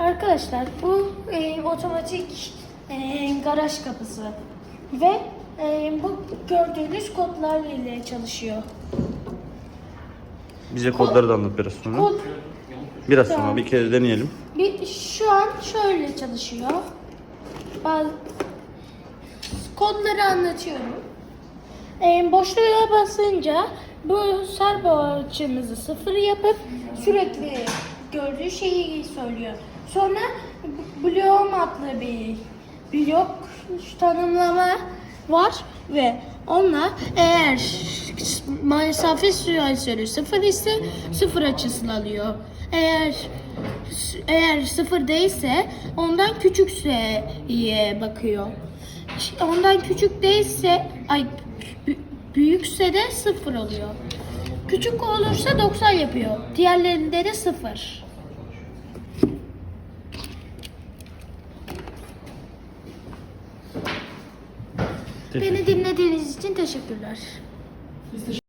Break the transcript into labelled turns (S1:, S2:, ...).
S1: Arkadaşlar bu e, otomatik e, garaj kapısı ve e, bu gördüğünüz kodlar ile çalışıyor.
S2: Bize kodları da anlat biraz sonra.
S1: Kod
S2: Biraz sonra
S1: Tamam.
S2: bir kere deneyelim.
S1: bir, şu an şöyle çalışıyor. Ben kodları anlatıyorum. E, boşluğa basınca bu servo açımızı sıfır yapıp sürekli gördüğü şeyi söylüyor. Sonra bloğum adlı bir blok tanımlama var ve onunla eğer mesafe süresi sıfır ise sıfır açısını alıyor. Eğer eğer sıfır değilse ondan küçükse bakıyor. Ondan küçük değilse ay bü- büyükse de sıfır oluyor. Küçük olursa 90 yapıyor. Diğerlerinde de sıfır. Beni dinlediğiniz için teşekkürler.
S3: Biz teşekkür